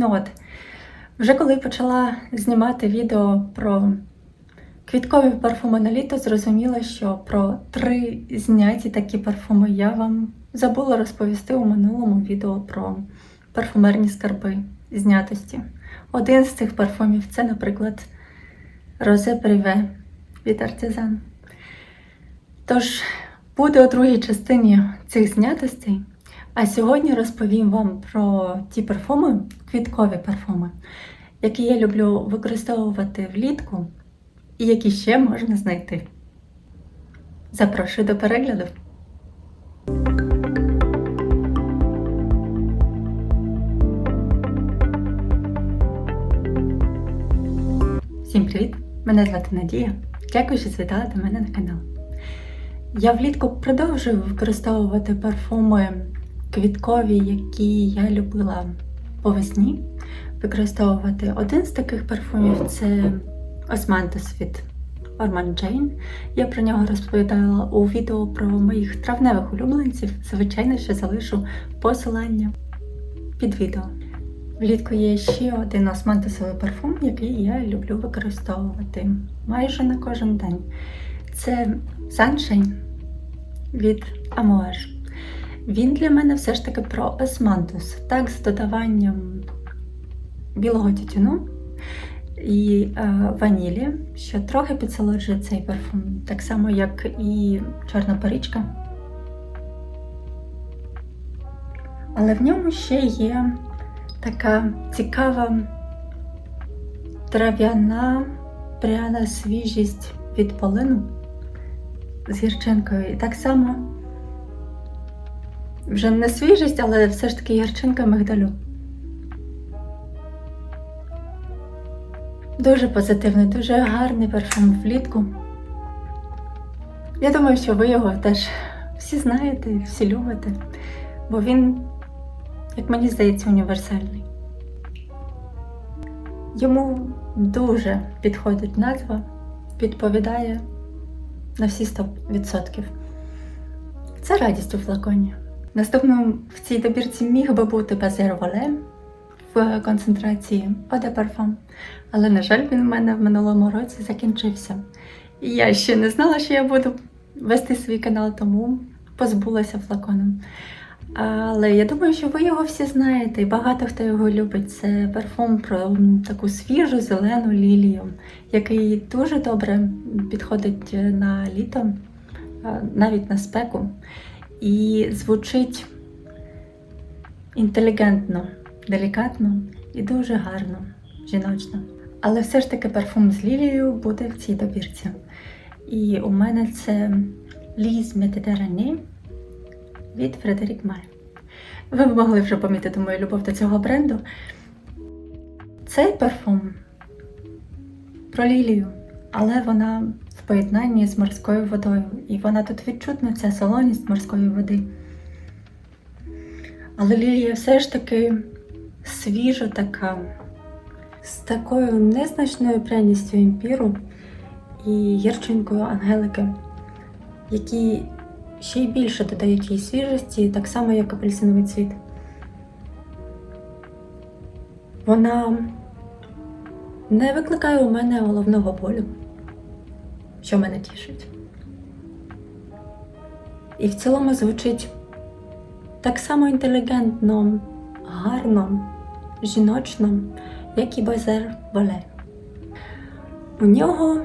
Ну от, вже коли почала знімати відео про квіткові парфуми на літо, зрозуміла, що про три зняті такі парфуми я вам забула розповісти у минулому відео про парфумерні скарби знятості. Один з цих парфумів це, наприклад, Розе Приве від Артизан. Тож буде у другій частині цих знятостей. А сьогодні розповім вам про ті парфуми, квіткові парфуми, які я люблю використовувати влітку і які ще можна знайти. Запрошую до перегляду. Всім привіт! Мене звати Надія. Дякую, що завітали до мене на канал. Я влітку продовжую використовувати парфуми квіткові, які я любила по весні. Використовувати один з таких парфумів це Османтус від Orman Jane. Я про нього розповідала у відео про моїх травневих улюбленців. Звичайно, що залишу посилання під відео. Влітку є ще один османтусовий парфум, який я люблю використовувати майже на кожен день. Це Sunshine від Amouage. Він для мене все ж таки про османтус, так, з додаванням білого тютюну і е, ванілі, що трохи підсолоджує цей парфум, так само, як і чорна паричка. Але в ньому ще є така цікава трав'яна пряна свіжість від полину з гірчинкою. І так само вже не свіжість, але все ж таки гірчинка мигдалю. Дуже позитивний, дуже гарний парфум влітку. Я думаю, що ви його теж всі знаєте, всі любите, бо він, як мені здається, універсальний. Йому дуже підходить назва, відповідає на всі 100%. Це радість у флаконі. Наступним в цій добірці міг би бути Базер Вале в концентрації de Parfum, але, на жаль, він в мене в минулому році закінчився. І я ще не знала, що я буду вести свій канал, тому позбулася флаконом. Але я думаю, що ви його всі знаєте, і багато хто його любить. Це парфум про таку свіжу зелену лілію, який дуже добре підходить на літо, навіть на спеку, і звучить інтелігентно, делікатно і дуже гарно, жіночно. Але все ж таки парфум з лілією буде в цій добірці. І у мене це Ліз Медитеране від Фредерік Май. Ви б могли вже помітити мою любов до цього бренду. Цей парфум про лілію, але вона поєднанні з морською водою. І вона тут відчутна, ця солоність морської води. Але лілія все ж таки свіжа така, з такою незначною пряністю імпіру і гірчинкою ангелики, які ще й більше додають їй свіжості, так само, як апельсиновий цвіт. Вона не викликає у мене головного болю, що мене тішить. І в цілому звучить так само інтелігентно, гарно, жіночно, як і Базер Вале. У нього,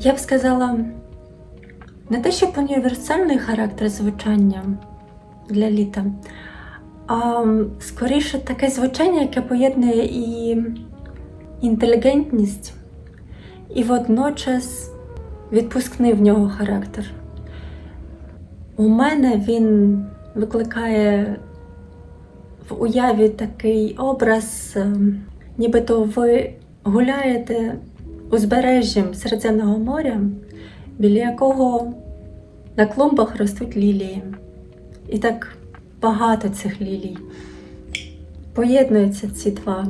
я б сказала, не те, щоб універсальний характер звучання для літа, а скоріше таке звучання, яке поєднує і інтелігентність, і водночас відпускний в нього характер. У мене він викликає в уяві такий образ, ем, нібито ви гуляєте узбережжям Середземного моря, біля якого на клумбах ростуть лілії. І так багато цих лілій. Поєднуються ці два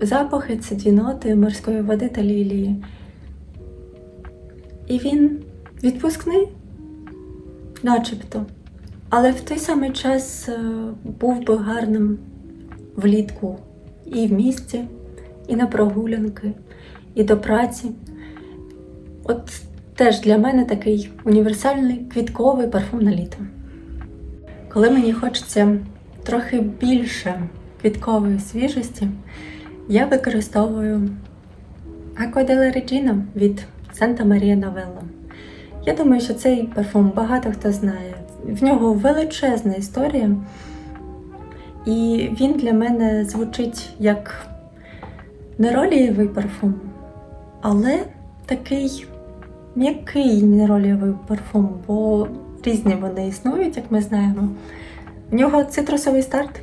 запахи, ці дві ноти морської води та лілії. І він відпускний, начебто. Але в той самий час е, був би гарним влітку і в місті, і на прогулянки, і до праці. От теж для мене такий універсальний квітковий парфум на літо. Коли мені хочеться трохи більше квіткової свіжості, я використовую della Regina від Santa Maria Novella. Я думаю, що цей парфум багато хто знає. В нього величезна історія, і він для мене звучить як неролієвий парфум, але такий м'який неролієвий парфум, бо різні вони існують, як ми знаємо. В нього цитрусовий старт.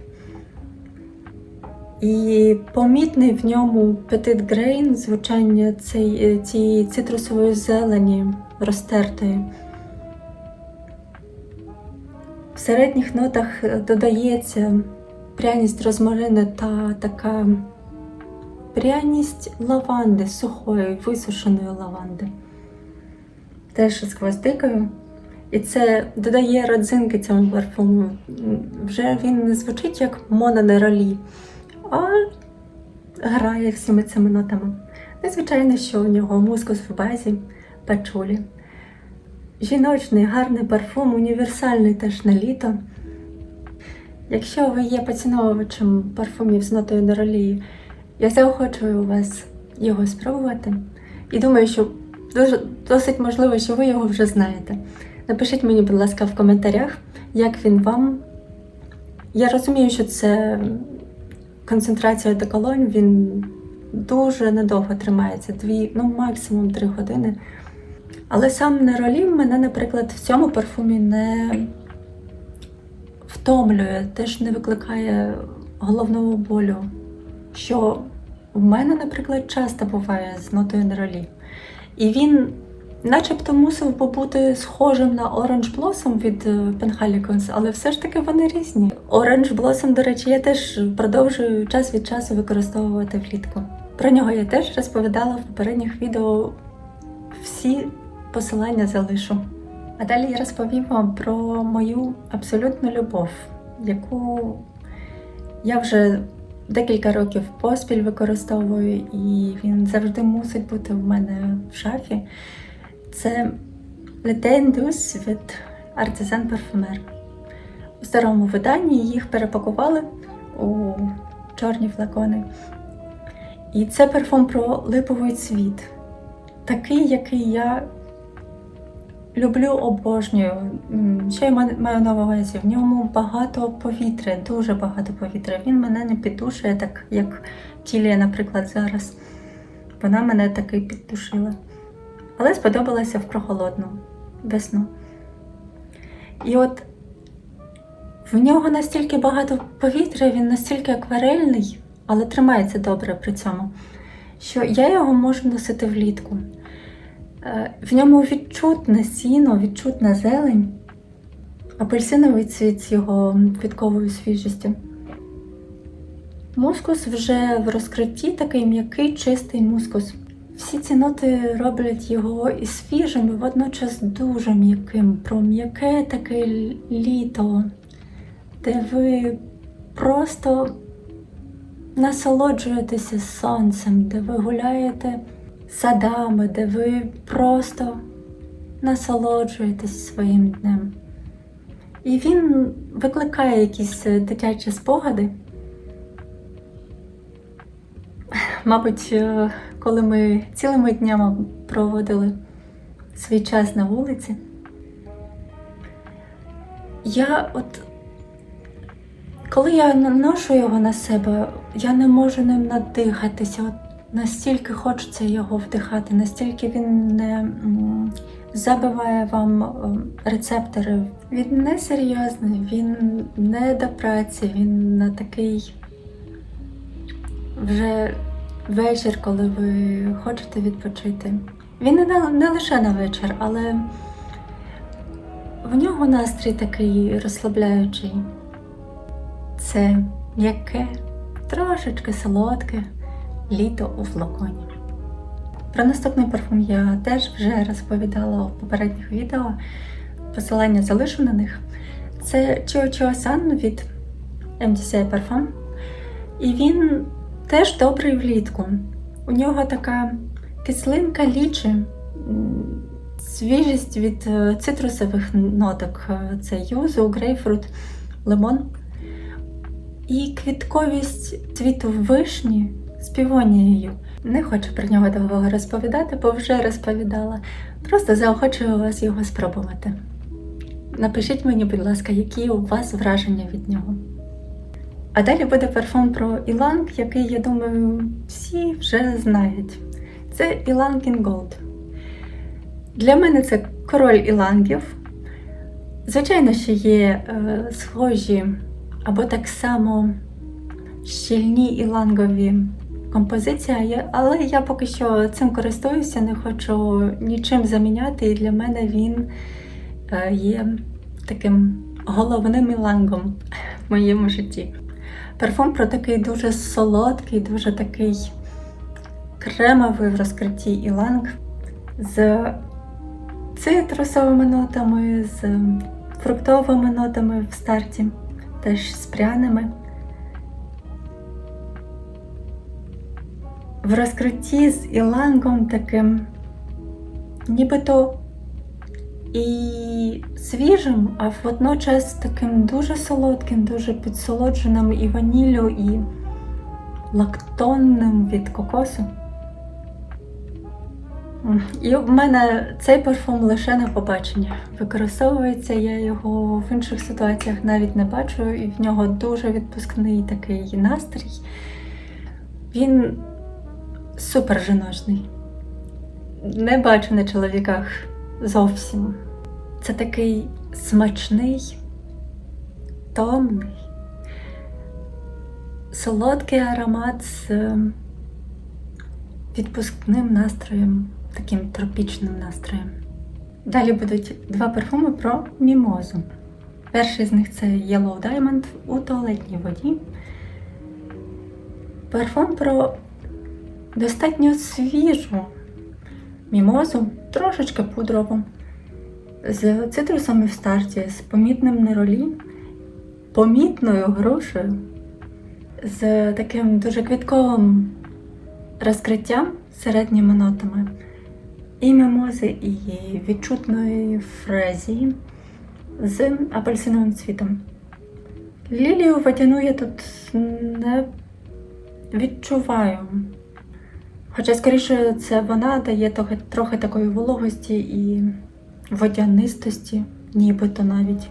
І помітний в ньому Petit Grain, звучання цей, цієї цитрусової зелені розтертої. В середніх нотах додається пряність розмарини та така пряність лаванди, сухої, висушеної лаванди. Теж з гвоздикою. І це додає родзинки цьому парфуму. Вже він не звучить як мононеролі, а грає всіми цими нотами. Ну, і, звичайно, що у нього мускус в базі, пачулі. Жіночний, гарний парфум, універсальний теж на літо. Якщо ви є поціновувачем парфумів з нотою неролії, я заохочую вас його спробувати. І думаю, що дуже, досить можливо, що ви його вже знаєте. Напишіть мені, будь ласка, в коментарях, як він вам. Я розумію, що це концентрація деколонь, він дуже недовго тримається, дві, ну максимум три години. Але сам неролім мене, наприклад, в цьому парфумі не втомлює, теж не викликає головного болю. Що в мене, наприклад, часто буває з нотою неролі. І він начебто мусив би бути схожим на Orange Blossom від е, Penhalicons, але все ж таки вони різні. Orange Blossom, до речі, я теж продовжую час від часу використовувати влітку. Про нього я теж розповідала в попередніх відео. Всі посилання залишу. А далі я розповім вам про мою абсолютну любов, яку я вже декілька років поспіль використовую, і він завжди мусить бути в мене в шафі. Це Летен Дус від Artisan Parfumer. У старому виданні їх перепакували у чорні флакони. І це парфум про липовий цвіт. Такий, який я люблю, обожнюю. Що я маю на увазі? В ньому багато повітря, дуже багато повітря. Він мене не піддушує, так як Тілія, наприклад, зараз. Вона мене таки піддушила. Але сподобалася в прохолодну весну. І от в нього настільки багато повітря, він настільки акварельний, але тримається добре при цьому, що я його можу носити влітку. Е, В ньому відчутне сіно, відчутна зелень, апельсиновий цвіт з його квітковою свіжістю. Мускус вже в розкритті такий м'який, чистий мускус. Всі ці ноти роблять його і свіжим, і водночас дуже м'яким. Про м'яке таке літо, де ви просто насолоджуєтеся сонцем, де ви гуляєте садами, де ви просто насолоджуєтесь своїм днем. І він викликає якісь е, дитячі спогади. Мабуть, е, коли ми цілими днями проводили свій час на вулиці, я от коли я наношу його на себе, я не можу ним надихатися. От настільки хочеться його вдихати, настільки він не забиває вам рецептори. Він не серйозний, він не до праці, він на такий вже вечір, коли ви хочете відпочити. Він не, не лише на вечір, але в нього настрій такий розслабляючий. Це м'яке, трошечки солодке літо у флаконі. Про наступний парфум я теж вже розповідала в попередніх відео. Посилання залишу на них. Це Chio Chio San від MDCI Parfum. І він теж добрий влітку. У нього така кислинка лічі, свіжість від е, цитрусових ноток. Е, Це юзу, грейпфрут, лимон. І квітковість цвіту вишні з півонією. Не хочу про нього довго розповідати, бо вже розповідала. Просто заохочую вас його спробувати. Напишіть мені, будь ласка, які у вас враження від нього. А далі буде парфум про Іланг, який, я думаю, всі вже знають. Це Ілангін Gold. Для мене це король ілангів. Звичайно, що є е, схожі або так само щільні ілангові композиції, але я поки що цим користуюся, не хочу нічим заміняти, і для мене він е, є таким головним ілангом в моєму житті. Парфум про такий дуже солодкий, дуже такий кремовий в розкритті іланг з цитрусовими нотами, з фруктовими нотами в старті, теж з пряними. В розкритті з ілангом таким нібито і свіжим, а водночас таким дуже солодким, дуже підсолодженим і ваніллю, і лактонним від кокосу. І в мене цей парфум лише на побачення. Використовується я його в інших ситуаціях навіть не бачу, і в нього дуже відпускний такий настрій. Він супер жіночний. Не бачу на чоловіках зовсім. Це такий смачний, томний, солодкий аромат з е, відпускним настроєм, таким тропічним настроєм. Далі будуть два парфуми про мімозу. Перший з них це Yellow Diamond у туалетній воді. Парфум про достатньо свіжу мімозу, трошечки пудрову, з цитрусами в старті, з помітним неролі, помітною грушею, з таким дуже квітковим розкриттям середніми нотами, і мімози, і відчутної фрезії з апельсиновим цвітом. Лілію водяну я тут не відчуваю. Хоча, скоріше, це вона дає трохи, трохи такої вологості і водянистості, нібито навіть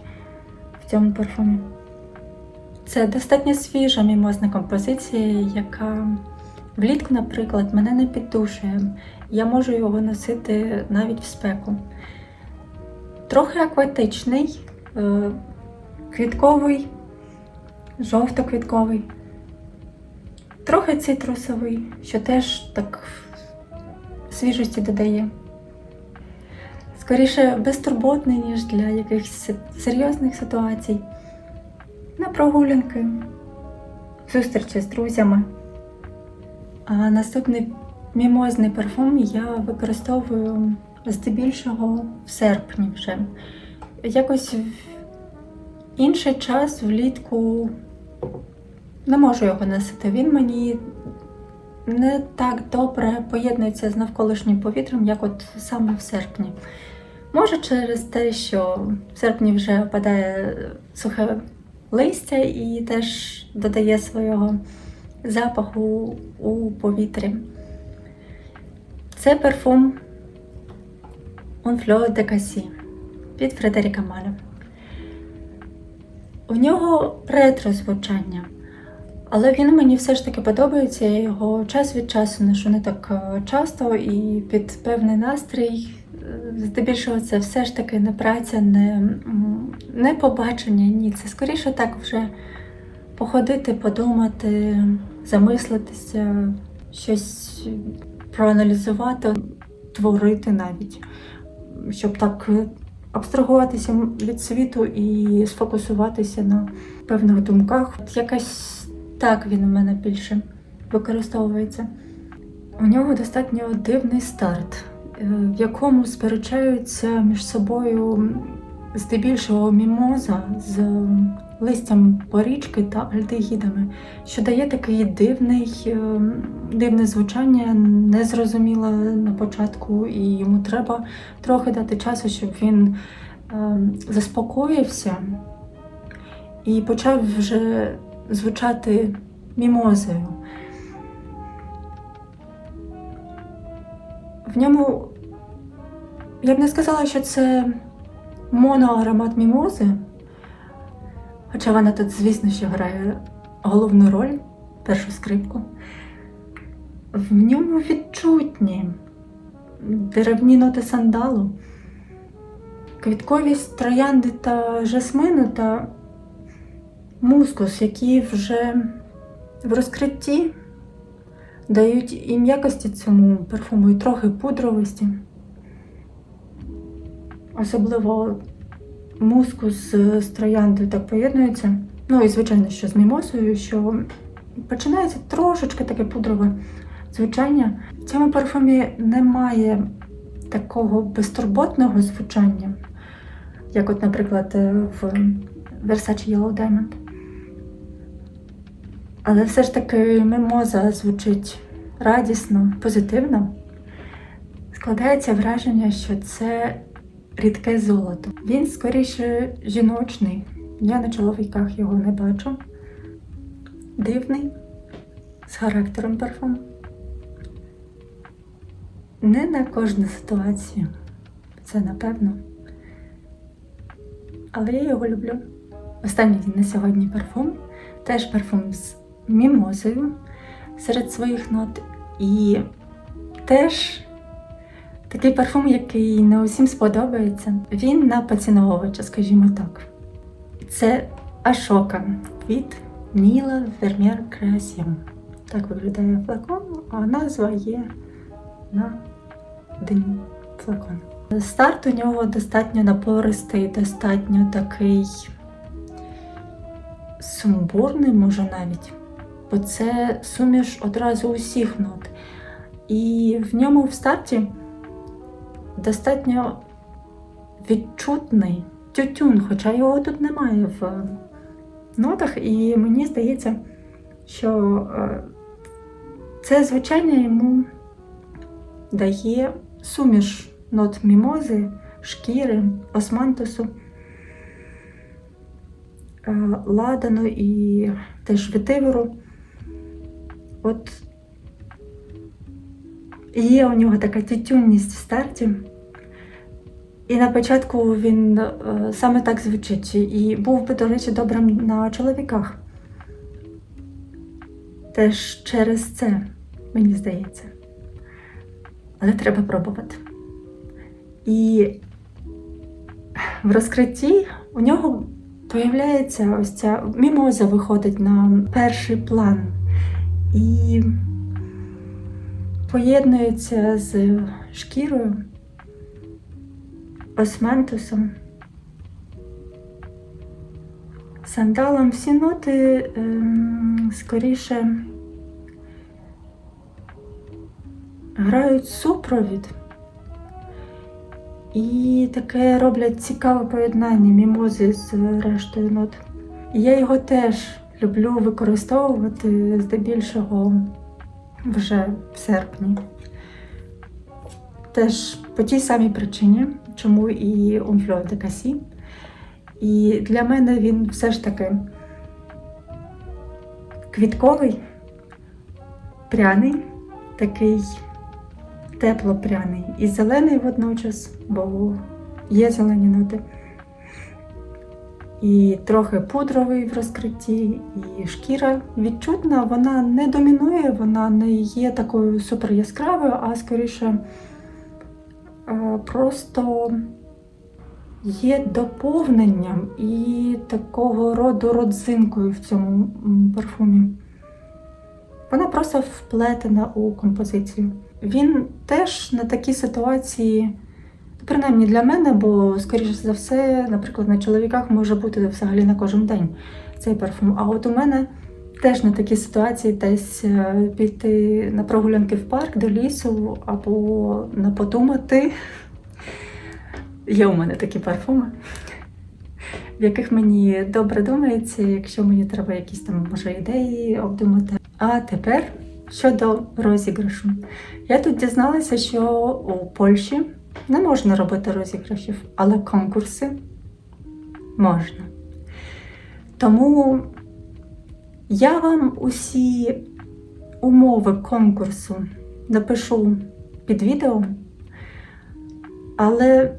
в цьому парфумі. Це достатньо свіжа мімозна композиція, яка влітку, наприклад, мене не піддушує. Я можу його носити навіть в спеку. Трохи акватичний, е, квітковий, жовто-квітковий. Трохи цитрусовий, що теж так свіжості додає. Скоріше безтурботний, ніж для якихось серйозних ситуацій. На прогулянки, зустрічі з друзями. А наступний мімозний парфум я використовую здебільшого в серпні вже. Якось в інший час влітку не можу його носити. Він мені не так добре поєднується з навколишнім повітрям, як от саме в серпні. Може, через те, що в серпні вже опадає сухе листя і теж додає свого запаху у повітрі. Це парфум Fleur de Cassis від Фредеріка Маля. У нього ретро звучання. Але він мені все ж таки подобається. Я його час від часу ношу не так е, часто і під певний настрій. Здебільшого це все ж таки не праця, не, не побачення. Ні, це скоріше так вже походити, подумати, замислитися, щось проаналізувати, творити навіть, щоб так абстрагуватися від світу і сфокусуватися на певних думках. От якась так він у мене більше використовується. У нього достатньо дивний старт, в якому сперечаються між собою здебільшого мімоза з листям порічки та альдегідами, що дає такий дивний, е, дивне звучання, незрозуміле на початку, і йому треба трохи дати часу, щоб він е, заспокоївся і почав вже звучати мімозою. В ньому я б не сказала, що це моноаромат мімози, хоча вона тут, звісно, що грає головну роль, першу скрипку. В ньому відчутні деревні ноти сандалу, квітковість троянди та жасмину та мускус, які вже в розкритті дають і м'якості цьому парфуму, і трохи пудровості. Особливо мускус з трояндою так поєднується. Ну і звичайно, що з мімозою, що починається трошечки таке пудрове звучання. В цьому парфумі немає такого безтурботного звучання, як, от, наприклад, е, в Versace Yellow Diamond. Але все ж таки мимоза звучить радісно, позитивно. Складається враження, що це рідке золото. Він скоріше жіночний. Я на чоловіках його не бачу. Дивний, з характером парфум. Не на кожну ситуацію, це напевно. Але я його люблю. Останній на сьогодні парфум. Теж парфум з мімозою серед своїх нот. І теж такий парфум, який не усім сподобається. Він на поціновувача, скажімо так. Це Ашока від Ніла Вермєр Креасіон. Так виглядає флакон, а назва є на дні флакону. Старт у нього достатньо напористий, достатньо такий сумбурний, може навіть, бо це суміш одразу усіх нот. І в ньому в старті достатньо відчутний тютюн, хоча його тут немає в нотах, і мені здається, що е, це звучання йому дає суміш нот мімози, шкіри, османтусу, е, ладану і теж ветиверу. От є у нього така тютюнність в старті. І на початку він е, саме так звучить. І був би, до речі, добрим на чоловіках. Теж через це, мені здається. Але треба пробувати. І в розкритті у нього появляється ось ця мімоза виходить на перший план. І поєднується з шкірою, османтусом, сандалом. Всі ноти ем, скоріше грають супровід. І таке роблять цікаве поєднання мімози з рештою нот. І я його теж люблю використовувати здебільшого вже в серпні. Теж по тій самій причині, чому і Умфльо де Касі. І для мене він все ж таки квітковий, пряний, такий тепло-пряний і зелений водночас, бо є зелені ноти. І трохи пудровий в розкритті, і шкіра відчутна, вона не домінує, вона не є такою супер яскравою, а скоріше е, просто є доповненням і такого роду родзинкою в цьому парфумі. Вона просто вплетена у композицію. Він теж на такі ситуації, принаймні для мене, бо, скоріше за все, наприклад, на чоловіках може бути взагалі на кожен день цей парфум. А от у мене теж на такі ситуації десь е, піти на прогулянки в парк до лісу або на подумати. Є у мене такі парфуми. в яких мені добре думається, якщо мені треба якісь там може ідеї обдумати. А тепер щодо розіграшу. Я тут дізналася, що у Польщі не можна робити розіграшів, але конкурси можна. Тому я вам усі умови конкурсу напишу під відео, але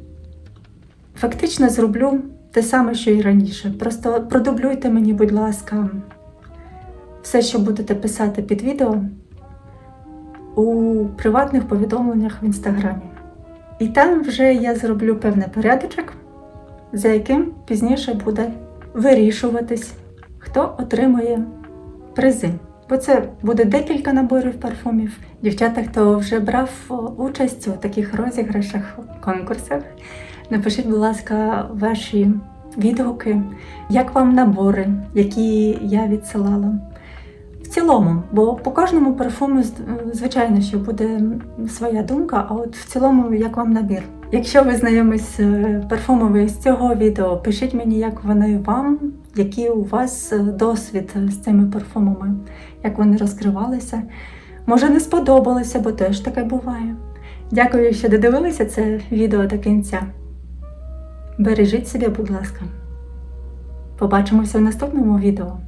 фактично зроблю те саме, що і раніше. Просто продублюйте мені, будь ласка, все, що будете писати під відео у приватних повідомленнях в інстаграмі. І там вже я зроблю певний порядочок, за яким пізніше буде вирішуватись, хто отримує призи. Бо це буде декілька наборів парфумів. Дівчата, хто вже брав участь у таких розіграшах, конкурсах, напишіть, будь ласка, ваші відгуки, як вам набори, які я відсилала. Цілому, бо по кожному парфуму, звичайно, що буде своя думка, а от в цілому, як вам набір. Якщо ви знайомі з е, парфумами з цього відео, пишіть мені, як вони вам, який у вас е, досвід з цими парфумами, як вони розкривалися. Може, не сподобалося, бо теж таке буває. Дякую, що додивилися це відео до кінця. Бережіть себе, будь ласка. Побачимося в наступному відео.